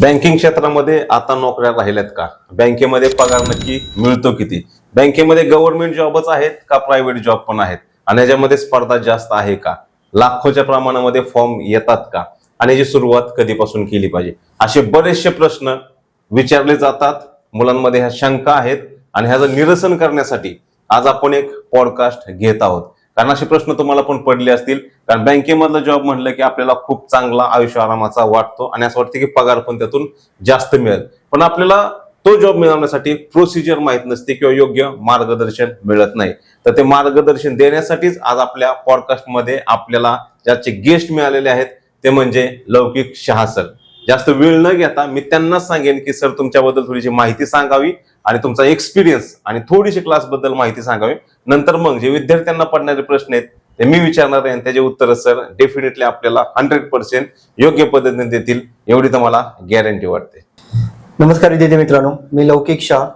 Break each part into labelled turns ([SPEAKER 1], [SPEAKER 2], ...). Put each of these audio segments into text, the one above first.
[SPEAKER 1] Banking क्षेत्रामध्ये आता नोकऱ्या राहिल्यात का? बँकेमध्ये पगार नक्की मिळतो किती? बँकेमध्ये गव्हर्नमेंट जॉबच आहेत का प्रायव्हेट जॉब पण आहेत? आणि याच्यामध्ये स्पर्धा जास्त आहे का? लाखोच्या प्रमाणामध्ये फॉर्म येतात का? आणि याची सुरुवात कधीपासून केली पाहिजे? असे बरेचसे प्रश्न विचारले जातात. मुलांमध्ये ह्या शंका आहेत. आणि ह्याचं निरसन करण्यासाठी आज आपण एक पॉडकास्ट घेत आहोत. कारण असे प्रश्न तुम्हाला पण पडले असतील. कारण बँकेमधला जॉब म्हटलं की आपल्याला खूप चांगला आयुष्य आरामाचा वाटतो आणि असं वाटतं की पगार पण त्यातून जास्त मिळेल. पण आपल्याला तो जॉब मिळवण्यासाठी प्रोसिजर माहीत नसते किंवा योग्य मार्गदर्शन मिळत नाही. तर ते मार्गदर्शन देण्यासाठीच आज आपल्या पॉडकास्टमध्ये आपल्याला ज्याचे गेस्ट मिळालेले आहेत ते म्हणजे लौकिक शहा सर जास्त वेळ न घेता मी त्यांनाच सांगेन की सर तुमच्याबद्दल थोडीशी माहिती सांगावी आणि तुमचा एक्सपिरियन्स आणि थोडीशी क्लासबद्दल माहिती सांगावी. नंतर मग जे विद्यार्थ्यांना पडणारे प्रश्न आहेत ते मी विचारणार आहे त्याचे उत्तर सर डेफिनेटली आपल्याला हंड्रेड पर्सेंट योग्य पद्धतीने देतील एवढी तर मला गॅरंटी वाटते.
[SPEAKER 2] नमस्कार विद्यार्थी मित्रांनो मी लौकिक शाह.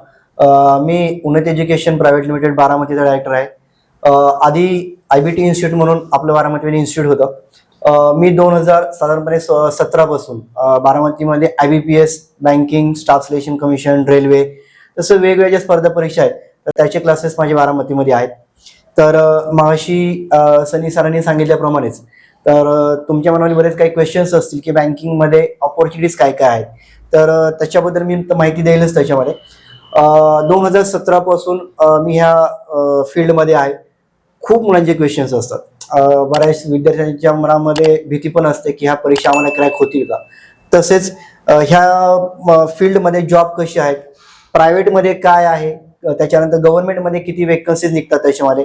[SPEAKER 2] मी उन्नत एज्युकेशन प्रायव्हेट लिमिटेड बारामतीचा डायरेक्टर आहे. आधी आय बी टी इन्स्टिट्यूट म्हणून आपलं बारामतीमध्ये इन्स्टिट्यूट होतं. मी दोन हजार साधारणपणे सतरा पासून बारामतीमध्ये I B P S banking staff selection commission railway तसं वेगवेगळ्या ज्या स्पर्धा परीक्षा आहेत. तर त्याचे क्लासेस माझ्या बारामतीमध्ये आहेत. तर माशी सनी सरांनी सांगितल्याप्रमाणेच तर तुमच्या मनामध्ये बरेच काही क्वेश्चन्स असतील की बँकिंगमध्ये ऑपॉर्च्युनिटीज काय काय आहेत. तर त्याच्याबद्दल मी माहिती देईलच त्याच्यामध्ये. दोन हजार सतरापासून मी ह्या फील्डमध्ये आहे. खूप मुलांचे क्वेश्चन्स असतात. बऱ्याच विद्यार्थ्यांच्या मनामध्ये भीती पण असते की ह्या परीक्षा आम्हाला क्रॅक होतील का? तसेच ह्या फील्डमध्ये जॉब कसे आहेत? प्रायव्हेटमध्ये काय आहे? त्याच्यानंतर गव्हर्नमेंटमध्ये किती वेकन्सीज निघतात त्याच्यामध्ये?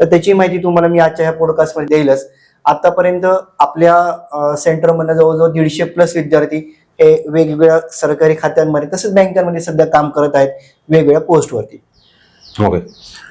[SPEAKER 2] तर त्याची माहिती तुम्हाला मी आजच्या ह्या पॉडकास्टमध्ये देईलच. आतापर्यंत आपल्या सेंटरमधल्या जवळजवळ दीडशे प्लस विद्यार्थी हे वेगवेगळ्या सरकारी खात्यांमध्ये तसेच बँकांमध्ये सध्या काम करत आहेत वेगवेगळ्या पोस्टवरती
[SPEAKER 1] ओके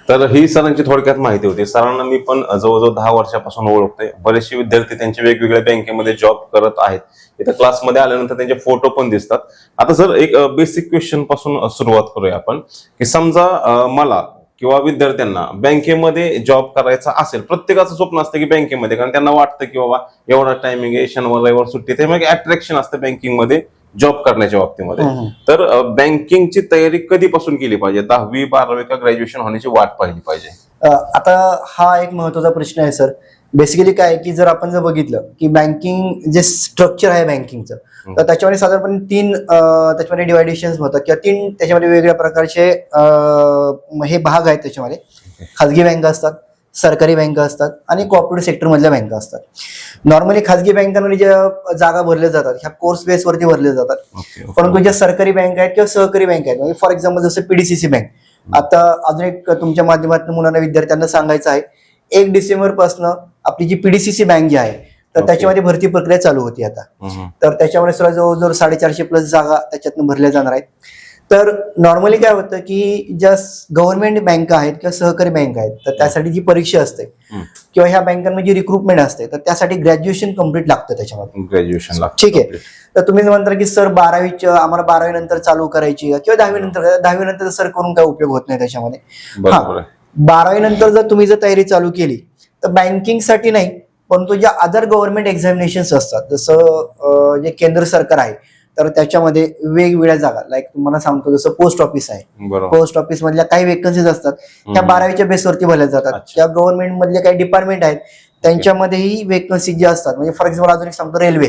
[SPEAKER 1] तर ही सरांची थोडक्यात माहिती होती. सरांना मी पण जवळजवळ दहा वर्षापासून ओळखतोय. बरेचसे विद्यार्थी त्यांचे वेगवेगळ्या बँकेमध्ये जॉब करत आहेत. इथं क्लासमध्ये आल्यानंतर त्यांचे फोटो पण दिसतात. आता सर एक बेसिक क्वेश्चनपासून सुरुवात करूया आपण. की समजा मला किंवा विद्यार्थ्यांना बँकेमध्ये जॉब करायचा असेल प्रत्येकाचं स्वप्न असतं की बँकेमध्ये कारण त्यांना वाटतं की बाबा एवढा टायमिंग आहे शनिवार रविवार सुट्टी ते मग अट्रॅक्शन असतं बँकिंगमध्ये. जॉब करण्याच्या बाबतीमध्ये. तर बँकिंगची तयारी कधीपासून केली पाहिजे? दहावी बारावी का ग्रॅज्युएशन होण्याची वाट पाहिली पाहिजे?
[SPEAKER 2] आता हा एक महत्त्वाचा प्रश्न आहे सर. बेसिकली काय की जर आपण जर बघितलं की बँकिंग जे स्ट्रक्चर आहे बँकिंगचं तर त्याच्यामध्ये साधारणपणे तीन त्याच्यामध्ये डिवायडेशन होतात किंवा तीन त्याच्यामध्ये वेगवेगळ्या प्रकारचे हे भाग आहेत त्याच्यामध्ये. खाजगी बँका असतात सरकारी बँका असतात आणि कॉर्पोरेट सेक्टर मधल्या बँका असतात. नॉर्मली खाजगी बँकांमध्ये ज्या जागा भरल्या जातात ह्या कोर्स बेसवरती भरल्या जातात. परंतु ज्या सरकारी बँक आहेत किंवा सहकारी बँक आहेत म्हणजे फॉर एक्झाम्पल जसं पीडीसीसी बँक आता अजून एक तुमच्या माध्यमातून मुलांना विद्यार्थ्यांना सांगायचं आहे एक डिसेंबरपासून आपली जी पीडीसीसी बँक जी आहे तर. त्याच्यामध्ये भरती प्रक्रिया चालू होती आता. तर त्याच्यामध्ये सुद्धा जवळजवळ साडेचारशे प्लस जागा त्याच्यातनं भरल्या जाणार आहेत. तर नॉर्मली काय होतं की ज्या गव्हर्नमेंट बँका आहेत किंवा सहकारी बँक आहेत तर त्यासाठी जी परीक्षा असते. किंवा ह्या बँकांमध्ये जी रिक्रुटमेंट असते तर त्यासाठी ग्रॅज्युएशन कंप्लीट लागतं त्याच्यामध्ये.
[SPEAKER 1] ग्रॅज्युएशन
[SPEAKER 2] ठीक आहे. तर तुम्ही म्हणता की सर बारावीच्या आम्हाला बारावी नंतर चालू करायची किंवा दहावी नंतर दहावी नंतर सर करून काय उपयोग होत नाही त्याच्यामध्ये.
[SPEAKER 1] आहे.
[SPEAKER 2] बारावी नंतर जर तुम्ही जर तयारी चालू केली तर बँकिंगसाठी नाही परंतु ज्या अदर गव्हर्नमेंट एक्झामिनेशन्स असतात जसं जे केंद्र सरकार आहे तर त्याच्यामध्ये वेगवेगळ्या जागा लाईक तुम्हाला सांगतो जसं पोस्ट ऑफिस आहे पोस्ट ऑफिस मधल्या काही वेकन्सीज असतात त्या. बारावीच्या बेसवरती भरल्या जातात. त्या गव्हर्नमेंट मधले काही डिपार्टमेंट आहेत त्यांच्यामध्येही वेकन्सी ज्या असतात म्हणजे फॉर एक्झाम्पल अजून एक सांगतो रेल्वे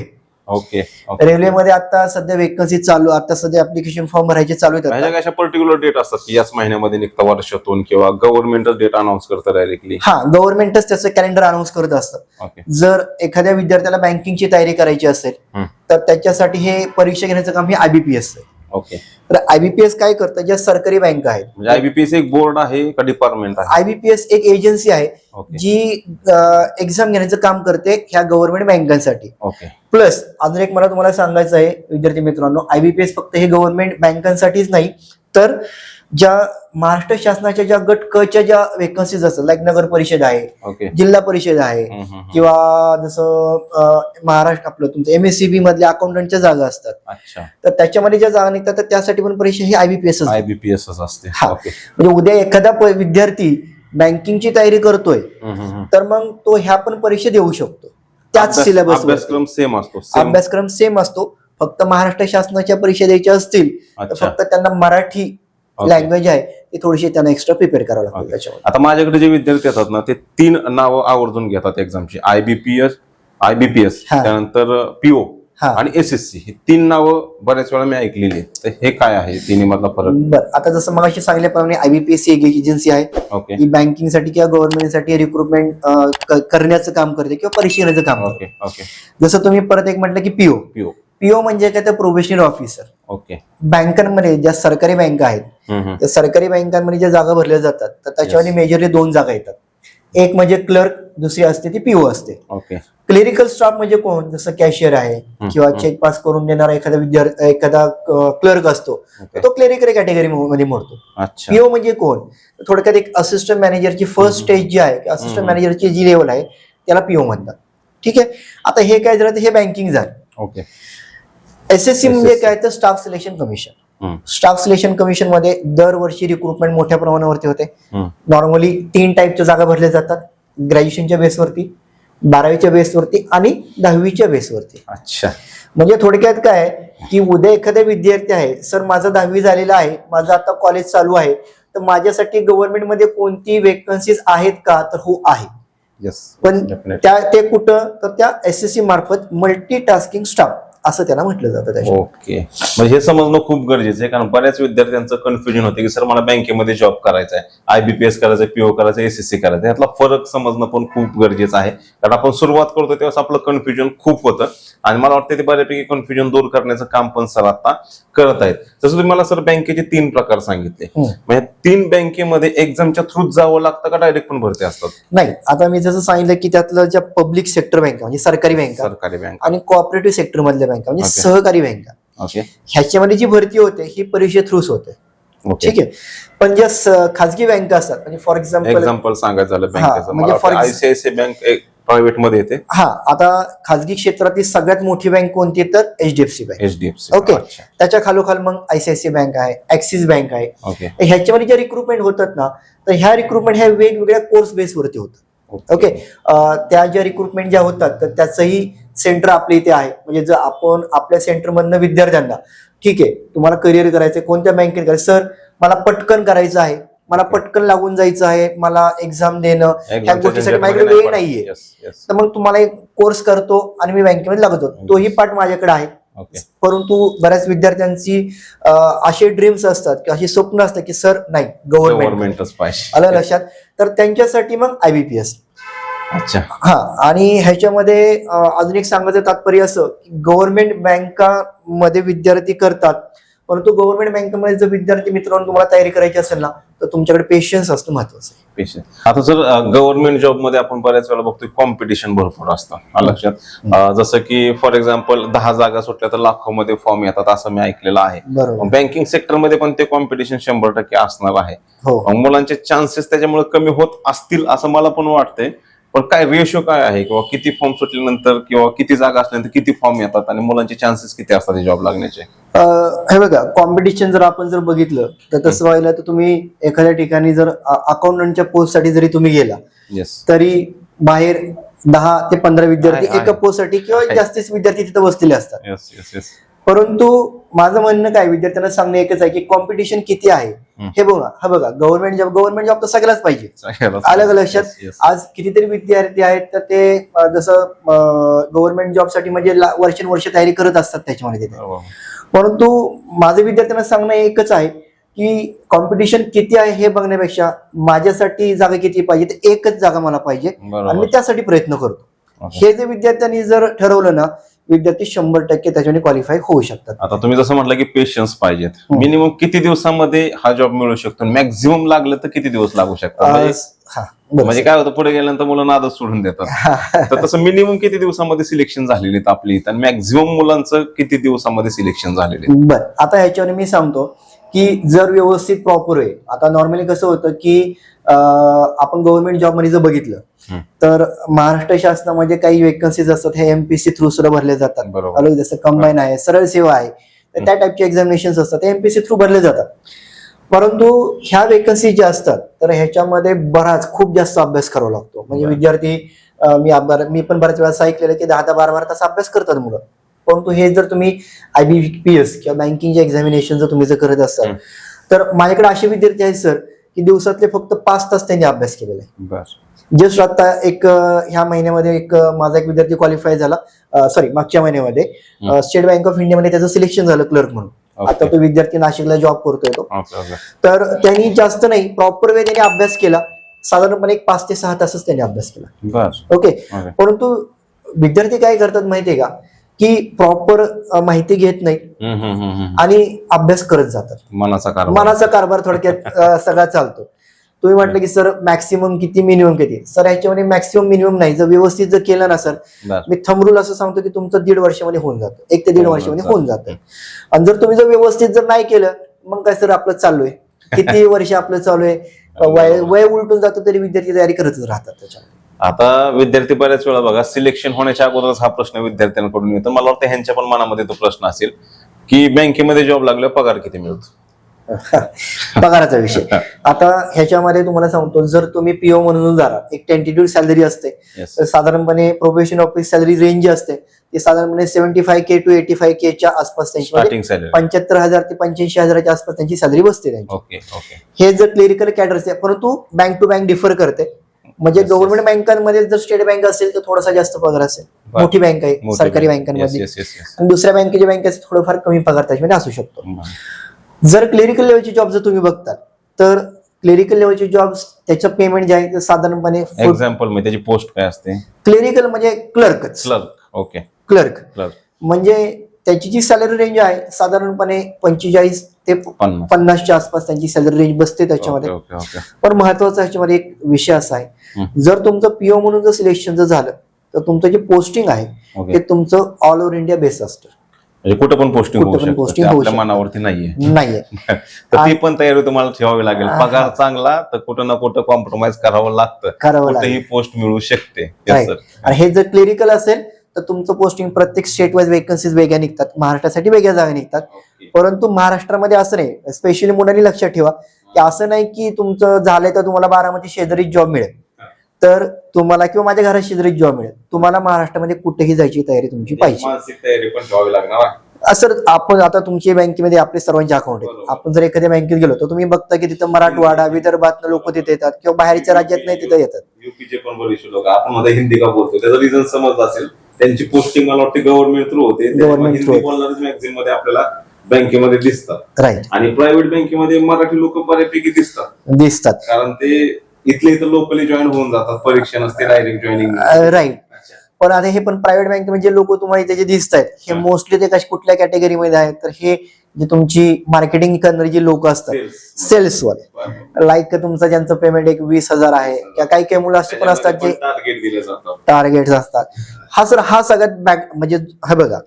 [SPEAKER 1] ओके
[SPEAKER 2] रेल्वेमध्ये आता सध्या वेकन्सी चालू आता सध्या ऍप्लिकेशन फॉर्म भरायचे चालू आहेत
[SPEAKER 1] अशा पर्टिक्युलर डेट असतात की याच महिन्यामध्ये निघतं वर्षातून किंवा गव्हर्नमेंटच डेट अनाऊन्स करतं डायरेक्टली
[SPEAKER 2] हा गव्हर्नमेंटच त्याचं कॅलेंडर अनाऊन्स करत असतं. जर एखाद्या विद्यार्थ्याला बँकिंगची तयारी करायची असेल. तर त्याच्यासाठी हे परीक्षा घेण्याचं काम हे आयबीपीएस आहे.
[SPEAKER 1] ओके.
[SPEAKER 2] तर आयबीपीएस काय करतं ज्या सरकारी बँका आहेत.
[SPEAKER 1] म्हणजे आयबीपीएस एक बोर्ड आहे का डिपार्टमेंट आहे?
[SPEAKER 2] आयबीपीएस एक एजन्सी आहे जी एक्झाम घेण्याचं काम करते ह्या गव्हर्नमेंट बँकांसाठी
[SPEAKER 1] ओके.
[SPEAKER 2] प्लस अजून एक मला तुम्हाला सांगायचं आहे विद्यार्थी मित्रांनो आयबीपीएस फक्त हे गव्हर्नमेंट बँकांसाठीच नाही तर ज्या महाराष्ट्र शासनाच्या ज्या गट क च्या ज्या वेकन्सीज असतात लाईक नगर परिषद आहे
[SPEAKER 1] ओके
[SPEAKER 2] जिल्हा परिषद आहे. किंवा जसं महाराष्ट्र आपलं तुमचं एमएससीबी मधल्या अकाउंटंटच्या जागा असतात. तर त्याच्यामध्ये ज्या जागा निघतात तर त्यासाठी पण परीक्षा ही आयबीपीएस
[SPEAKER 1] आयबीपीएस असते.
[SPEAKER 2] हा. म्हणजे उद्या एखादा विद्यार्थी बँकिंगची तयारी करतोय. तर मग तो ह्या पण परीक्षा देऊ शकतो. त्याच सिलेबस
[SPEAKER 1] अभ्यासक्रम सेम असतो.
[SPEAKER 2] अभ्यासक्रम सेम असतो फक्त महाराष्ट्र शासनाच्या परीक्षा द्यायच्या असतील तर फक्त त्यांना मराठी. लँग्वेज आहे ती थोडीशी त्यांना एक्स्ट्रा प्रिपेअर करावं लागतं. त्याच्यावर
[SPEAKER 1] आता माझ्याकडे जे विद्यार्थी येतात ना ते तीन नावं आवर्जून घेतात एक्झामची आयबीपीएस आयबीपीएस. त्यानंतर पीओ
[SPEAKER 2] हा.
[SPEAKER 1] आणि एसएससी ही तीन नावं बऱ्याच वेळा मी ऐकलेली आहेत. तर हे काय आहे? तिन्ही मधला फरक?
[SPEAKER 2] बरं. आता जसं मग सांगितल्याप्रमाणे आयबीपीएससी एक एजन्सी आहे.
[SPEAKER 1] ओके
[SPEAKER 2] ही बँकिंगसाठी किंवा गव्हर्नमेंटसाठी रिक्रुटमेंट करण्याचं काम करते किंवा परीक्षा घेण्याचं काम करते.
[SPEAKER 1] ओके ओके
[SPEAKER 2] जसं तुम्ही परत एक म्हटलं की पीओ
[SPEAKER 1] पीओ
[SPEAKER 2] पीओ म्हणजे काय? तर प्रोबेशनरी ऑफिसर
[SPEAKER 1] ओके
[SPEAKER 2] बँकांमध्ये ज्या सरकारी बँका आहेत. त्या सरकारी बँकांमध्ये ज्या जागा भरल्या जातात तर त्याच्यामध्ये मेजरली दोन जागा येतात. एक म्हणजे क्लर्क दुसरी असते ती पीओ असते.
[SPEAKER 1] ओके
[SPEAKER 2] क्लिरिकल स्टाफ म्हणजे कोण? जसं कॅशियर आहे किंवा. चेक पास करून देणारा एखादा विद्यार्थी एखादा क्लर्क असतो तो क्लेरिकल कॅटेगरी मध्ये मोडतो. पीओ म्हणजे कोण? थोडक्यात एक असिस्टंट मॅनेजरची फर्स्ट स्टेज जी आहे असिस्टंट. मॅनेजरची जी लेवल आहे त्याला पीओ म्हणतात. ठीक आहे? आता हे काय झालं? तर हे बँकिंग झालं.
[SPEAKER 1] ओके
[SPEAKER 2] एसएससी म्हणजे. काय? तर staff selection commission staff selection कमिशनमध्ये दरवर्षी रिक्रुटमेंट मोठ्या प्रमाणावरती होते. नॉर्मली तीन टाईपच्या जागा भरल्या जातात. ग्रॅज्युएशनच्या बेसवरती बारावीच्या बेसवरती आणि दहावीच्या बेसवरती
[SPEAKER 1] अच्छा.
[SPEAKER 2] म्हणजे थोडक्यात काय की उद्या एखादा विद्यार्थी आहे सर माझं दहावी झालेलं आहे माझं आता कॉलेज चालू आहे तर माझ्यासाठी गव्हर्नमेंटमध्ये कोणती वेकन्सीज आहेत का? तर हो आहे. पण त्या ते कुठं? तर त्या एस एस सी मार्फत मल्टी टास्किंग स्टाफ असं त्याला म्हटलं जातं त्याच्यात
[SPEAKER 1] ओके. म्हणजे हे समजणं खूप गरजेचं आहे कारण बऱ्याच विद्यार्थ्यांचं कन्फ्युजन होते की सर मला बँकेमध्ये जॉब करायचा आहे. आयबीपीएस करायचं पीओ करायचं एसएससी करायचं. यातला फरक समजणं पण खूप गरजेचं आहे. कारण आपण सुरुवात करतो तेव्हा आपलं कन्फ्युजन खूप होतं. आणि मला वाटतं ते बऱ्यापैकी कन्फ्युजन दूर करण्याचं काम पण सर आता करत आहेत. जसं तुम्ही मला सर बँकेचे तीन प्रकार सांगितले. म्हणजे तीन बँकेमध्ये एक्झामच्या थ्रू जावं लागतं का डायरेक्ट पण भरती असतात?
[SPEAKER 2] नाही. आता मी जसं सांगितलं की त्यातलं ज्या पब्लिक सेक्टर बँका म्हणजे सरकारी बँका
[SPEAKER 1] सरकारी बँक
[SPEAKER 2] आणि कोऑपरेटिव्ह सेक्टर मधल्या बँका म्हणजे
[SPEAKER 1] Okay.
[SPEAKER 2] सहकारी बँका
[SPEAKER 1] ओके
[SPEAKER 2] ह्याच्यामध्ये जी भरती होते ही परीक्षे थ्रूच होते.
[SPEAKER 1] ओके
[SPEAKER 2] ठीक आहे? पण ज्या खाजगी बँका असतात म्हणजे फॉर एक्झाम्पल
[SPEAKER 1] एक्झाम्पल सांगायचं झालं
[SPEAKER 2] म्हणजे ex-
[SPEAKER 1] आयसीआयसीआय बँक एक प्रायव्हेटमध्ये येते.
[SPEAKER 2] हा आता खाजगी क्षेत्रातील सगळ्यात मोठी बँक कोणती तर एचडीएफसी बँक
[SPEAKER 1] एचडीएफसी
[SPEAKER 2] Okay. त्याच्या खालोखाल मग आयसीआयसी बँक आहे ऍक्सिस बँक आहे.
[SPEAKER 1] ओके
[SPEAKER 2] ह्याच्यामध्ये ज्या रिक्रुटमेंट होतात ना तर ह्या रिक्रुटमेंट ह्या वेगवेगळ्या कोर्स बेसवरती होतात ओके त्या ज्या रिक्रुटमेंट ज्या होतात तर त्याचंही सेंटर आपल्या इथे आहे. म्हणजे जर आपण आपल्या सेंटरमधनं विद्यार्थ्यांना ठीक आहे तुम्हाला करिअर करायचं कोणत्या बँकेत करायचं? सर मला पटकन करायचं आहे. मला पटकन लागून जायचं आहे. मला एक्झाम देणं ह्या गोष्टीसाठी माझ्याकडे वेळ नाहीये. तर मग तुम्हाला एक कोर्स करतो आणि मी बँकेमध्ये लागतो. तोही पार्ट माझ्याकडे आहे. परंतु बऱ्याच विद्यार्थ्यांची असे ड्रीम्स असतात की अशी स्वप्न असतात की सर नाही गव्हर्नमेंट आलं लक्षात? तर त्यांच्यासाठी मग आयबीपीएस
[SPEAKER 1] अच्छा.
[SPEAKER 2] हा आणि ह्याच्यामध्ये अजून एक सांगायचं तात्पर्य असं की गव्हर्नमेंट बँकामध्ये विद्यार्थी करतात परंतु गव्हर्नमेंट बँकेमध्ये जर विद्यार्थी मित्रांनो तुम्हाला तयारी करायची असेल ना तर तुमच्याकडे पेशन्स असणं महत्वाचं आहे.
[SPEAKER 1] पेशंट आता जर गव्हर्नमेंट जॉबमध्ये आपण बऱ्याच वेळा बघतोय कॉम्पिटिशन भरपूर असतं लक्षात. जसं की फॉर एक्झाम्पल दहा जागा सुटल्या तर लाखो मध्ये फॉर्म येतात असं मी ऐकलेलं आहे. बँकिंग सेक्टरमध्ये पण ते कॉम्पिटिशन शंभर टक्के असणार आहे.
[SPEAKER 2] हो.
[SPEAKER 1] मुलांचे चान्सेस त्याच्यामुळे कमी होत असतील असं मला पण वाटतंय. पण काय रेशो काय आहे? किंवा किती फॉर्म सुटल्यानंतर किंवा किती जागा असल्यानंतर किती फॉर्म येतात आणि मुलांचे चान्सेस किती असतात जॉब लागण्याचे?
[SPEAKER 2] हे बघा कॉम्पिटिशन जर आपण जर बघितलं तर तसं पाहिलं तर तुम्ही एखाद्या ठिकाणी जर अकाउंटंटच्या पोस्टसाठी जरी तुम्ही गेला तरी बाहेर दहा ते पंधरा विद्यार्थी एका
[SPEAKER 1] आहे.
[SPEAKER 2] पोस्टसाठी किंवा. जास्तीच विद्यार्थी तिथे बसलेले असतात. परंतु माझं म्हणणं काय विद्यार्थ्यांना सांगणं एकच आहे की कॉम्पिटिशन किती आहे. हे बघा हा बघा गव्हर्नमेंट जॉब गव्हर्नमेंट जॉब तर सगळ्याच पाहिजे. का लक्षात? आज कितीतरी विद्यार्थी आहेत तर ते जसं गव्हर्नमेंट जॉबसाठी म्हणजे वर्षानुवर्ष तयारी करत असतात त्याच्यामध्ये तिथे परंतु माझं विद्यार्थ्यांना सांगणं एकच आहे की कॉम्पिटिशन किती आहे हे बघण्यापेक्षा माझ्यासाठी जागा किती पाहिजे तर एकच जागा मला पाहिजे. आणि मी त्यासाठी प्रयत्न करतो. हे जे विद्यार्थ्यांनी जर ठरवलं ना विद्यार्थी शंभर टक्के त्याच्याने क्वालिफाय होऊ शकतात.
[SPEAKER 1] आता तुम्ही जसं म्हटलं की पेशन्स पाहिजेत. मिनिमम किती दिवसामध्ये हा जॉब मिळू शकतो? मॅक्झिमम लागलं तर किती दिवस लागू शकतात? म्हणजे काय होतं पुढे गेल्यानंतर मुलं नादच सोडून देतात. तर तसं मिनिमम किती दिवसामध्ये सिलेक्शन झालेले आहेत आपली? आणि मॅक्झिमम मुलांचं किती दिवसामध्ये सिलेक्शन झालेले?
[SPEAKER 2] बर. आता ह्याच्यावर मी सांगतो की जर व्यवस्थित प्रॉपर आहे आता नॉर्मली कसं होतं की आपण गव्हर्नमेंट जॉबमध्ये जर बघितलं. तर महाराष्ट्र शासनामध्ये काही वेकन्सीज असतात हे एमपीसी थ्रू सुद्धा भरले जातात.
[SPEAKER 1] बरोबर.
[SPEAKER 2] जसं कंबाईन आहे सरळ सेवा आहे तर त्या टाईपचे एक्झामिनेशन असतात ते एमपीसी थ्रू भरले जातात. परंतु ह्या वेकन्सी ज्या असतात तर ह्याच्यामध्ये बराच खूप जास्त अभ्यास करावा लागतो म्हणजे. विद्यार्थी मी मी पण बऱ्याच वेळा ऐकलेलं की दहा दहा बारा बारा तास अभ्यास करतात मुलं परंतु हे जर तुम्ही आयबीपीएस किंवा बँकिंगचे एक्झामिनेशन जर तुम्ही जर करत असाल. तर माझ्याकडे असे विद्यार्थी आहेत सर की दिवसातले फक्त पाच तास त्यांनी अभ्यास केलेला आहे जस्ट आता एक ह्या महिन्यामध्ये एक माझा एक विद्यार्थी क्वालिफाय झाला सॉरी मागच्या महिन्यामध्ये. स्टेट बँक ऑफ इंडियामध्ये त्याचं सिलेक्शन झालं क्लर्क म्हणून आता तो विद्यार्थी नाशिकला जॉब करतोय तो. तर त्यांनी जास्त नाही प्रॉपर वे त्यांनी अभ्यास केला. साधारणपणे एक पाच ते सहा तासच त्यांनी अभ्यास केला. ओके परंतु विद्यार्थी काय करतात माहितीये का? की प्रॉपर माहिती घेत नाही. आणि अभ्यास करत जातात.
[SPEAKER 1] मनाचा कारभार.
[SPEAKER 2] मनाचा कारभार थोडक्यात सगळा चालतो. तुम्ही म्हटलं की सर मॅक्सिमम किती मिनिमम किती? सर ह्याच्यामध्ये मॅक्सिमम मिनिमम नाही. जर व्यवस्थित जर केलं ना सर मी थमरूल असं सांगतो की तुमचं दीड वर्षामध्ये होऊन जातं. एक ते दीड
[SPEAKER 1] होऊन
[SPEAKER 2] वर्षामध्ये. होऊन जातं. आणि जर तुम्ही जर व्यवस्थित जर नाही केलं मग काय सर आपलं चालू आहे. किती वर्ष आपलं चालू आहे? वय वय उलटून जातं तरी विद्यार्थी तयारी करतच राहतात त्याच्यामध्ये.
[SPEAKER 1] आता विद्यार्थी बऱ्याच वेळा बघा सिलेक्शन होण्याच्या अगोदरच हा प्रश्न विद्यार्थ्यांकडून येतो. मला वाटतं ह्यांच्या पण मनामध्ये तो प्रश्न असेल की बँकेमध्ये जॉब लागल्यावर पगार किती मिळतो?
[SPEAKER 2] पगाराचा विषय. आता ह्याच्यामध्ये तुम्हाला सांगतो जर तुम्ही पीओ म्हणून जाणार एक टेंटेटिव्ह सॅलरी असते.
[SPEAKER 1] Yes.
[SPEAKER 2] तर साधारणपणे प्रोफेशन ऑफिस सॅलरी रेंज असते. ती साधारणपणे seventy five K to eighty five केच्या आसपास त्यांची म्हणजे पंच्याहत्तर हजार ते पंच्याऐंशी हजाराच्या आसपास त्यांची सॅलरी बसते त्यांची. हे जर क्लिरिकल कॅडर्स आहे परंतु बँक टू बँक डिफर करते. म्हणजे. गव्हर्नमेंट बँकांमध्ये जर स्टेट बँक असेल तर थोडासा जास्त पगार असेल. मोठी बँक आहे सरकारी बँकांमध्ये दुसऱ्या बँकेच्या बँकेत थोडंफार कमी पगार त्याच्यामध्ये असू शकतो. जर क्लिरिकल लेवलचे जॉब जर तुम्ही बघतात तर क्लिरिकल लेवलचे जॉब त्याचं पेमेंट जे आहे ते साधारणपणे
[SPEAKER 1] एक्झाम्पल म्हणजे त्याची पोस्ट काय असते?
[SPEAKER 2] क्लिरिकल म्हणजे क्लर्कच
[SPEAKER 1] क्लर्क ओके
[SPEAKER 2] क्लर्क
[SPEAKER 1] क्लर्क
[SPEAKER 2] म्हणजे त्याची जी सॅलरी रेंज आहे साधारणपणे पंचेचाळीस ते
[SPEAKER 1] पन्नास.
[SPEAKER 2] पन्नासच्या आसपास त्यांची सॅलरी रेंज बसते त्याच्यामध्ये.
[SPEAKER 1] ओके ओके
[SPEAKER 2] पण महत्त्वाचा ह्याच्यामध्ये एक विषय असा आहे. जर तुमचं पीओ म्हणून जर सिलेक्शन जर झालं तर तुमचं जे पोस्टिंग आहे
[SPEAKER 1] ओके
[SPEAKER 2] ते तुमचं ऑल ओव्हर इंडिया बेस असतं.
[SPEAKER 1] म्हणजे कुठं पण पोस्टिंग होऊ शकतं. आपल्या. मनावरती नाहीये.
[SPEAKER 2] नाहीये.
[SPEAKER 1] तर ती पण तयारी तुम्हाला ठेवावी लागेल.
[SPEAKER 2] हा.
[SPEAKER 1] पगार चांगला तर कुठं ना कुठं कॉम्प्रोमाइज करावं लागतं.
[SPEAKER 2] करावं
[SPEAKER 1] कुठेही
[SPEAKER 2] लागेल
[SPEAKER 1] पोस्ट मिळू शकते.
[SPEAKER 2] आणि हे जर क्लिरिकल असेल तर तुमचं पोस्टिंग प्रत्येक स्टेट वाईज वेकन्सीज वेगळ्या निघतात. महाराष्ट्रासाठी वेगळ्या जागा निघतात. परंतु महाराष्ट्रामध्ये असं नाही. स्पेशली मुलांनी लक्षात ठेवा की असं नाही की तुमचं झालंय तर तुम्हाला बारामती शेजारी जॉब मिळेल. तर तुम्हाला किंवा माझ्या घरात शेजारी जॉब मिळेल तुम्हाला महाराष्ट्रामध्ये कुठेही जायची तयारी तुमची पाहिजे.
[SPEAKER 1] मानसिक तयारी पण ठेवावी लागणार आहे.
[SPEAKER 2] असं आपण आता तुमच्या बँकेमध्ये आपले सर्वांचे अकाउंट आहेत.
[SPEAKER 1] बरोबर.
[SPEAKER 2] आपण जर एखाद्या बँकेत गेलो तर तुम्ही बघता की तिथं मराठवाडा विदर्भात लोक तिथे येतात किंवा बाहेरच्या राज्यात नाही तिथं येतात.
[SPEAKER 1] युपीचे पण बरेचसे लोक आपण मध्ये हिंदी का बोलतो त्याचं रिझन समजलं असेल त्यांची पोस्टिंग मला वाटते गव्हर्नमेंट थ्रू होते. त्यामुळे
[SPEAKER 2] Government
[SPEAKER 1] हिंदी
[SPEAKER 2] through.
[SPEAKER 1] बोलणारच मॅगझिनमध्ये आपल्याला बँकेमध्ये दिसतात.
[SPEAKER 2] राईट
[SPEAKER 1] आणि प्रायव्हेट बँकेमध्ये मराठी लोक बऱ्यापैकी दिसतात.
[SPEAKER 2] दिसतात.
[SPEAKER 1] कारण ते इथले इथं लोकली जॉईन होऊन जातात परीक्षा नसते डायरेक्ट जॉईनिंग
[SPEAKER 2] राईट पण आता हे पण प्रायव्हेट बँकेमध्ये लोक तुम्हाला इथे जे दिसत आहेत हे. मोस्टली ते कश कुठल्या कॅटेगरीमध्ये आहेत? तर हे जे तुमची मार्केटिंग करणारी जी लोक असतात सेल्स वाले. लाईक तुमचं ज्यांचं पेमेंट एक वीस हजार आहे किंवा काही काही मुलं असे पण असतात जे
[SPEAKER 1] टार्गेट दिले जातात.
[SPEAKER 2] टार्गेट्स असतात. हा सर हा सगळ्यात बॅक म्हणजे हा बघा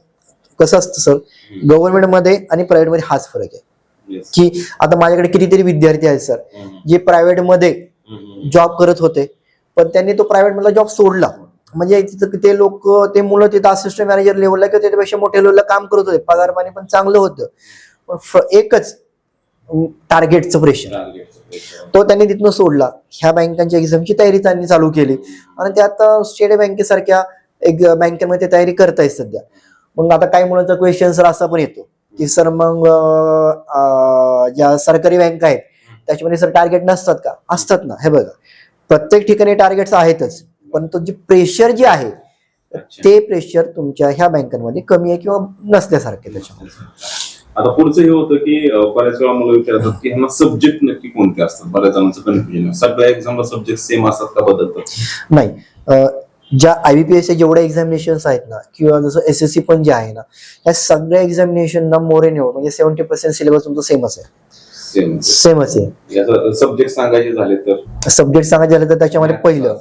[SPEAKER 2] कसं असतं सर गव्हर्नमेंटमध्ये आणि प्रायव्हेटमध्ये हाच फरक आहे. की आता माझ्याकडे कितीतरी विद्यार्थी आहेत सर. जे
[SPEAKER 1] प्रायव्हेटमध्ये.
[SPEAKER 2] जॉब करत होते. पण त्यांनी तो प्रायव्हेट मधला जॉब सोडला. म्हणजे तिथं ते लोक ते मुलं तिथं असिस्टंट मॅनेजर लेवलला किंवा त्याच्यापेक्षा मोठ्या लेवलला काम करत होते. पगार पाणी पण चांगलं होतं. पण एकच टार्गेटचं प्रेशर. तो त्यांनी तिथनं सोडला. ह्या बँकांच्या एक्झामची तयारी त्यांनी चालू केली. आणि ते आता स्टेट बँकेसारख्या एक बँकेमध्ये तयारी करतायत सध्या. मग आता काही मुलांचा क्वेश्चन सर असा पण येतो. की सर मग ज्या सरकारी बँका आहेत त्याच्यामध्ये सर टार्गेट नसतात का? असतात ना. हे बघा. प्रत्येक ठिकाणी टार्गेट्स आहेतच. पण तो जे प्रेशर जे आहे. ते प्रेशर तुमच्या ह्या बँकांमध्ये कमी आहे किंवा नसल्यासारखे त्याच्यामध्ये.
[SPEAKER 1] आता पुढचं हे होतं की बऱ्याच वेळा मुलं विचारतात की ह्यांना सब्जेक्ट नक्की कोणते असतात? बऱ्याच जणांचं कन्फ्युजन सगळ्या एक्झामला सब्जेक्ट सेम असतात का बदलतात?
[SPEAKER 2] नाही. ज्या आयबीपीएस जेवढ्या एक्झामिनेशन्स आहेत ना किंवा जसं एस एस सी पण जे आहे ना या सगळ्या एक्झामिनेशनना मोर एन म्हणजे सेव्हन्टी पर्सेंट सिलेबस तुमचं सेमच आहे
[SPEAKER 1] सेम
[SPEAKER 2] सेमच आहे
[SPEAKER 1] सब्जेक्ट सांगायचे झाले तर.
[SPEAKER 2] सब्जेक्ट सांगायचं झालं तर त्याच्यामध्ये पहिलं.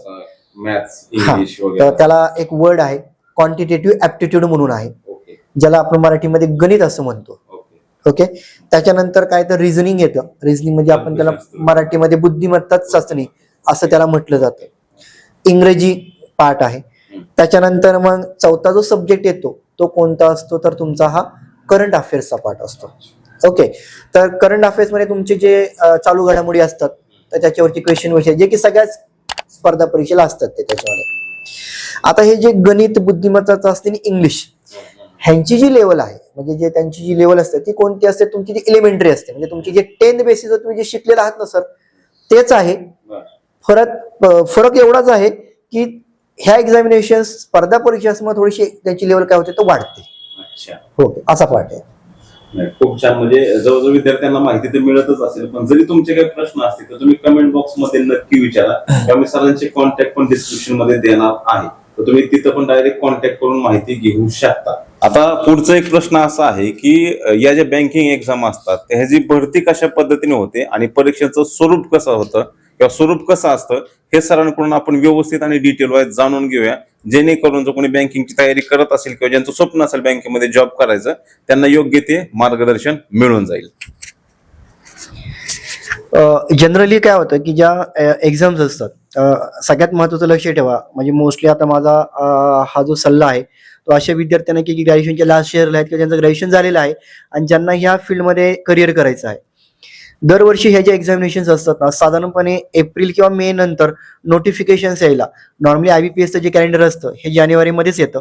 [SPEAKER 1] मॅथ्स
[SPEAKER 2] हा.
[SPEAKER 1] इंग्लिश
[SPEAKER 2] तर
[SPEAKER 1] वगैरे.
[SPEAKER 2] त्याला एक वर्ड आहे क्वांटिटेटिव्ह ऍप्टिट्यूड म्हणून आहे.
[SPEAKER 1] ओके
[SPEAKER 2] ज्याला आपण मराठीमध्ये गणित असं म्हणतो.
[SPEAKER 1] ओके
[SPEAKER 2] ओके त्याच्यानंतर काय तर रिझनिंग येतं. रिझनिंग म्हणजे आपण त्याला मराठीमध्ये बुद्धिमत्ता चाचणी असं त्याला म्हटलं जातं. इंग्रजी पार्ट आहे. त्याच्यानंतर मग चौथा जो सब्जेक्ट येतो तो कोणता असतो? तर तुमचा हा करंट अफेअर्सचा पार्ट असतो. ओके तर करंट अफेअर्समध्ये तुमचे जे चालू घडामोडी असतात तर त्याच्यावरती क्वेश्चन वगैरे जे की सगळ्याच स्पर्धा परीक्षेला असतात ते त्याच्यामध्ये. आता हे जे गणित बुद्धिमत्ताचं असते आणि इंग्लिश ह्यांची जी लेवल आहे म्हणजे जे त्यांची जी लेवल असते ती कोणती असते? तुमची ती एलिमेंटरी असते म्हणजे तुमची जे टेन्थ बेसिसवर तुम्ही जे शिकलेलं आहात ना सर तेच आहे. फरक फरक एवढाच आहे की ह्या एक्झामिनेशन स्पर्धा परीक्षासमोर थोडीशी त्यांची लेवल काय होते तो वाढते. हो असा पार्ट आहे.
[SPEAKER 1] नाही, खूप छान. म्हणजे जवळजवळ विद्यार्थ्यांना माहिती तर मिळतच असेल पण जरी तुमचे काही प्रश्न असतील तर तुम्ही कमेंट बॉक्समध्ये नक्की विचारा. किंवा मी सरांचे कॉन्टॅक्ट पण डिस्क्रिप्शनमध्ये देणार आहे. तर तुम्ही तिथं पण डायरेक्ट कॉन्टॅक्ट करून माहिती घेऊ शकता. आता पुढचा एक प्रश्न असा आहे की या ज्या बँकिंग एक्झाम असतात त्याची ह्याची भरती कशा पद्धतीने होते आणि परीक्षेचं स्वरूप कसं होतं? किंवा स्वरूप कसं असतं हे सरांकडून आपण व्यवस्थित आणि डिटेल वाईज जाणून घेऊया. जेणेकरून जो कोणी बँकिंगची तयारी करत असेल किंवा ज्यांचं स्वप्न असेल बँकेमध्ये जॉब करायचं त्यांना योग्य ते मार्गदर्शन मिळून जाईल.
[SPEAKER 2] जनरली काय होतं की ज्या एक्झाम्स असतात सगळ्यात महत्वाचं लक्ष ठेवा. म्हणजे मोस्टली आता माझा हा जो सल्ला आहे तो अशा विद्यार्थ्यांना की ग्रॅज्युएशनच्या लास्ट इयरला आहेत किंवा ज्यांचं ग्रॅज्युएशन झालेलं आहे आणि ज्यांना ह्या फील्डमध्ये करिअर करायचं आहे. दरवर्षी ह्या ज्या एक्झामिनेशन्स असतात ना साधारणपणे एप्रिल किंवा मे नंतर नोटिफिकेशन्स यायला. नॉर्मली आय बी पी एसचं जे कॅलेंडर असतं हे जानेवारीमध्येच येतं.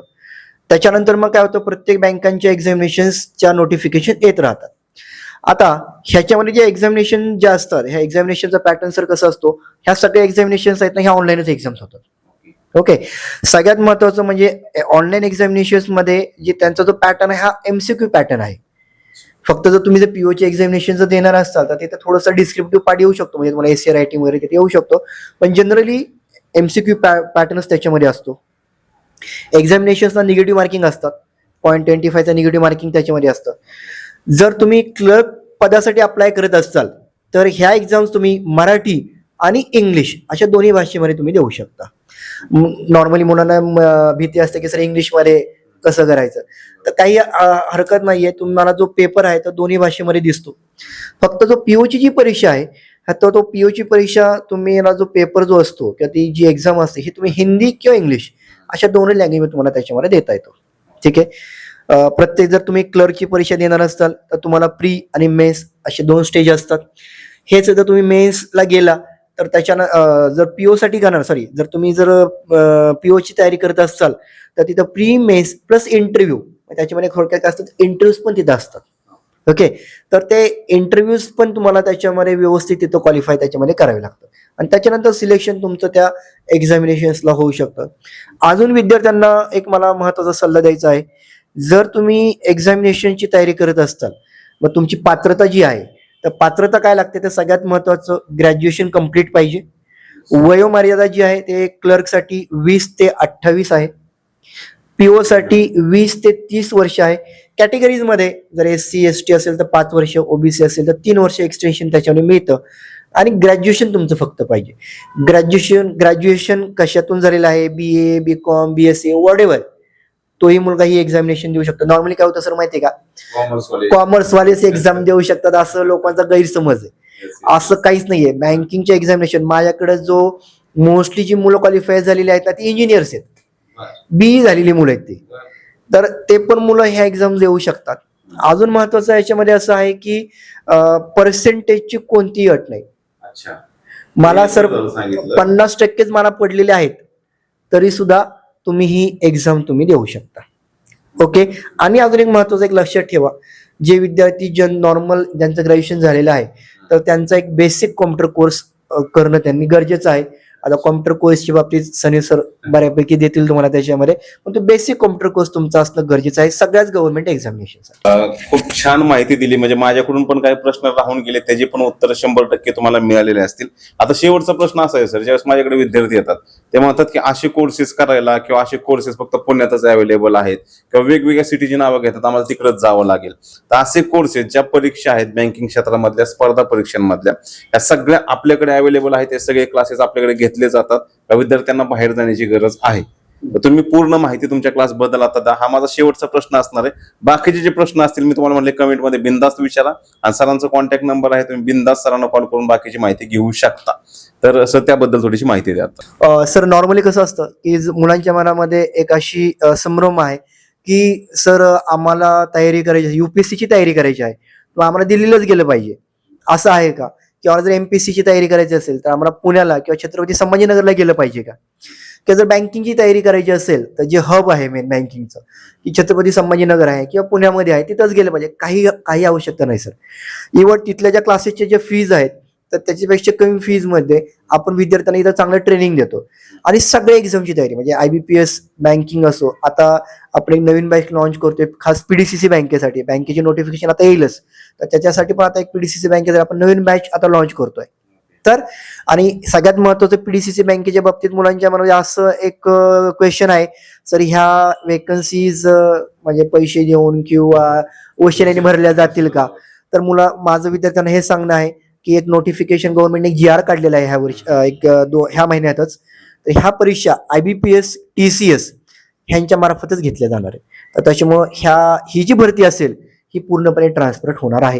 [SPEAKER 2] त्याच्यानंतर मग काय होतं प्रत्येक बँकांच्या एक्झामिनेशन्सच्या नोटिफिकेशन येत राहतात. आता ह्याच्यामध्ये जे एक्झामिनेशन जे असतात ह्या एक्झामिनेशनचा पॅटर्न सर कसा असतो ह्या सगळ्या एक्झामिनेशन्स आहेत ना ह्या ऑनलाईनच एक्झाम्स होतात. ओके सगळ्यात महत्वाचं म्हणजे ऑनलाईन एक्झामिनेशन्समध्ये जे त्यांचा जो पॅटर्न आहे हा एमसीक्यू पॅटर्न आहे. फक्त जर तुम्ही जर पीओचे एक्झामिनेशन जर देणार असाल तर तिथे थोडंसं डिस्क्रिप्टिव्ह पार्ट येऊ शकतो. म्हणजे तुम्हाला एसी रायटिंग वगैरे तिथे येऊ शकतो. पण जनरली एमसीक्यू पॅटर्नच त्याच्यामध्ये असतो. एक्झामिनेशन्सला निगेटिव्ह मार्किंग असतात. पॉईंट ट्वेंटी फायचं निगेटिव्ह मार्किंग त्याच्यामध्ये असतं. जर तुम्ही क्लर्क पदासाठी अप्लाय करत असाल तर ह्या एक्झाम्स तुम्ही मराठी आणि इंग्लिश अशा दोन्ही भाषेमध्ये तुम्ही देऊ शकता. नॉर्मली मुलांना भीती असते की सर इंग्लिशमध्ये कसं करायचं? तर काही हरकत नाहीये. तुम्हाला जो पेपर आहे तो दोन्ही भाषेमध्ये दिसतो. फक्त जो पीओची जी परीक्षा आहे तर तो पीओची परीक्षा तुम्ही जो पेपर जो असतो किंवा ती जी एक्झाम असते ही तुम्ही हिंदी किंवा इंग्लिश अशा दोन्ही लँग्वेज तुम्हाला त्याच्यामध्ये देता येतो. ठीक आहे? प्रत्येक जर तुम्ही क्लर्कची परीक्षा देणार असाल तर तुम्हाला प्री आणि मेन्स असे दोन स्टेज असतात. हेच जर तुम्ही मेन्सला गेला तर त्याच्यानं जर पीओ साठी करणार सॉरी जर तुम्ही जर पीओची तयारी करत असाल तर तिथं प्री मेस प्लस इंटरव्ह्यू त्याच्यामध्ये थोडक्यात काय असतात इंटरव्ह्यूज पण तिथं असतात. ओके तर ते इंटरव्ह्यूज पण तुम्हाला त्याच्यामध्ये व्यवस्थित तिथं क्वालिफाय त्याच्यामध्ये करावे लागतं आणि त्याच्यानंतर सिलेक्शन तुमचं त्या एक्झामिनेशन्सला होऊ शकतं. अजून विद्यार्थ्यांना एक मला महत्त्वाचा सल्ला द्यायचा आहे. जर तुम्ही एक्झामिनेशनची तयारी करत असताल मग तुमची पात्रता जी आहे तर पात्रता काय लागते? तर सगळ्यात महत्वाचं ग्रॅज्युएशन कंप्लीट पाहिजे. वयोमर्यादा जी आहे ते क्लर्कसाठी वीस ते अठ्ठावीस आहे. पीओ साठी वीस ते तीस वर्ष आहे. कॅटेगरीजमध्ये जर एस सी एस टी असेल तर पाच वर्ष ओबीसी असेल तर तीन वर्ष एक्सटेन्शन त्याच्यामध्ये मिळतं. आणि ग्रॅज्युएशन तुमचं फक्त पाहिजे. ग्रॅज्युएशन ग्रॅज्युएशन कशातून झालेलं आहे? B A B com B S C what तोही मुलगा ही एक्झामिनेशन देऊ शकतो. नॉर्मली काय होतं सर माहितीये का?
[SPEAKER 1] कॉमर्स
[SPEAKER 2] वालेच एक्झाम देऊ शकतात असं लोकांचा गैरसमज आहे. असं काहीच नाहीये. बँकिंगचे एक्झामिनेशन माझ्याकडे जो मोस्टली जी मुलं क्वालिफाय झालेली आहेत ना ती इंजिनियर्स आहेत. बीई झालेली मुलं आहेत ती. तर ते पण मुलं ह्या एक्झाम देऊ शकतात. अजून महत्वाचं याच्यामध्ये असं आहे की पर्सेंटेजची कोणतीही अट नाही. मला सर पन्नास टक्केच मला पडलेले आहेत. तरी सुद्धा तुम्ही ही एक्झाम तुम्ही देऊ शकता. ओके आणि अजून एक महत्वाचं एक लक्षात ठेवा. जे विद्यार्थी जन नॉर्मल ज्यांचं ग्रॅज्युएशन झालेलं आहे तर त्यांचा एक बेसिक कॉम्प्युटर कोर्स करणं त्यांनी गरजेचं आहे. आता कॉम्प्युटर कोर्सच्या बाबतीत सनी सर बऱ्यापैकी देतील तुम्हाला त्याच्यामध्ये. पण तो बेसिक कॉम्प्युटर कोर्स तुमचा असणं गरजेचं आहे सगळ्याच गव्हर्नमेंट एक्झामिनेशन
[SPEAKER 1] खूप छान माहिती दिली. म्हणजे माझ्याकडून पण काही प्रश्न राहून गेले त्याचे पण उत्तर शंभर टक्के तुम्हाला मिळालेले असतील. आता शेवटचा प्रश्न असा आहे सर ज्यावेळेस माझ्याकडे विद्यार्थी येतात ते म्हणतात की असे कोर्सेस करायला किंवा असे कोर्सेस फक्त पुण्यातच अवेलेबल आहेत किंवा वेगवेगळ्या सिटीची नावं घेतात आम्हाला तिकडेच जावं लागेल. तर असे कोर्सेस ज्या परीक्षा आहेत बँकिंग क्षेत्रामधल्या स्पर्धा परीक्षांमधल्या. या सगळ्या आपल्याकडे अवेलेबल आहेत ते सगळे क्लासेस आपल्याकडे घेतले जातात विद्यार्थ्यांना बाहेर जाण्याची गरज आहे? तुम्ही पूर्ण माहिती तुमच्या क्लासबद्दल आता हा माझा शेवटचा प्रश्न असणार आहे. बाकीचे जे प्रश्न असतील मी तुम्हाला म्हणले कमेंटमध्ये बिंदास्त विचारा. आणि सरांचा कॉन्टॅक्ट नंबर आहे तुम्ही बिंदास्त सरांना कॉल करून बाकीची माहिती घेऊ शकता. तर सर त्याबद्दल थोडीशी माहिती द्या
[SPEAKER 2] सर नॉर्मली कसं असतं की मुलांच्या मनामध्ये एक अशी संभ्रम आहे की सर आम्हाला तयारी करायची युपीएससीची तयारी करायची आहे. आम्हाला दिल्लीलाच गेलं पाहिजे. असं आहे का? किंवा जर एमपीसीची तयारी करायची असेल तर आम्हाला पुण्याला किंवा छत्रपती संभाजीनगरला गेलं पाहिजे का? किंवा जर बँकिंगची तयारी करायची असेल तर जे हब आहे मेन बँकिंगचं की छत्रपती संभाजीनगर आहे किंवा पुण्यामध्ये आहे तिथंच गेलं पाहिजे. काही काही आवश्यकता नाही सर इवन तिथल्या ज्या क्लासेसचे जे फीज आहेत तर त्याच्यापेक्षा कमी फीजमध्ये आपण विद्यार्थ्यांना इथं चांगलं ट्रेनिंग देतो. आणि सगळ्या एक्झामची तयारी म्हणजे I B P S banking असो आता आपण एक नवीन बँक लॉन्च करतोय खास पीडीसीसी बँकेसाठी बँकेचे नोटिफिकेशन आता येईलच. तर त्याच्यासाठी पण आता एक पीडीसीसी बँकेसाठी आपण नवीन बॅच आता लॉन्च करतोय. तर आणि सगळ्यात महत्वाचं पीडीसीसी बँकेच्या बाबतीत मुलांच्या मनामध्ये असं एक क्वेश्चन आहे. सर ह्या वेकन्सीज म्हणजे पैसे देऊन किंवा ओशेने भरल्या जातील का? तर मुला माझं विद्यार्थ्यांना हे सांगणं आहे की एक नोटिफिकेशन गव्हर्नमेंटने जी आर काढलेला आहे ह्या वर्ष एक दो ह्या महिन्यातच. तर ह्या परीक्षा I B P S T C S ह्यांच्या मार्फतच घेतल्या जाणार आहे तर त्याच्यामुळं ह्या ही जी भरती असेल ही पूर्णपणे ट्रान्सपरंट होणार आहे.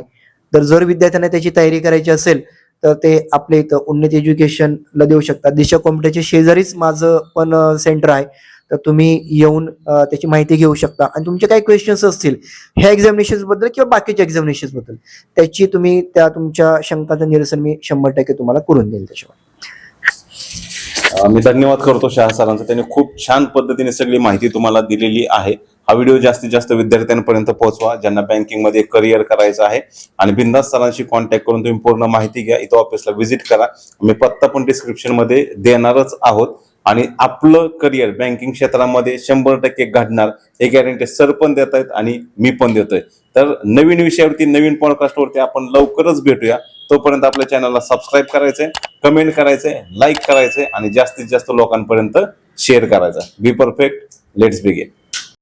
[SPEAKER 2] तर जर विद्यार्थ्यांना त्याची तयारी करायची असेल तर ते आपल्या इथं उन्नत एज्युकेशनला देऊ शकतात. दिशा कॉम्प्युटरच्या शेजारीच माझं पण सेंटर आहे. तर तुम्ही येऊन त्याची माहिती घेऊ शकता. आणि तुमचे काही क्वेश्चन्स असतील ह्या एक्झामिनेशनबद्दल किंवा बाकीच्या एक्झामिनेशनबद्दल त्याची तुम्ही त्या तुमच्या शंकाचं निरसन मी शंभर टक्के तुम्हाला करून देईल त्याच्यावर.
[SPEAKER 1] मी धन्यवाद करतो शाह सरांचा. त्यांनी खूप छान पद्धतीने सगळी माहिती तुम्हाला दिलेली आहे. हा व्हिडिओ जास्तीत जास्त विद्यार्थ्यांपर्यंत पोहोचवा ज्यांना बँकिंगमध्ये करिअर करायचं आहे. आणि बिंदास सरांशी कॉन्टॅक्ट करून तुम्ही पूर्ण माहिती घ्या. इथं ऑफिसला व्हिजिट करा. मी पत्ता पण डिस्क्रिप्शनमध्ये देणारच आहोत. आणि आपलं करिअर बँकिंग क्षेत्रामध्ये शंभर टक्के घडणार हे गॅरंटी सर पण देत आहेत आणि मी पण देतोय तर नवीन विषयावरती नवीन पॉडकास्टवरती आपण लवकरच भेटूया. तोपर्यंत आपल्या चॅनलला सबस्क्राईब करायचंय कमेंट करायचंय लाईक करायचंय आणि जास्तीत जास्त लोकांपर्यंत शेअर करायचं. Be perfect let's began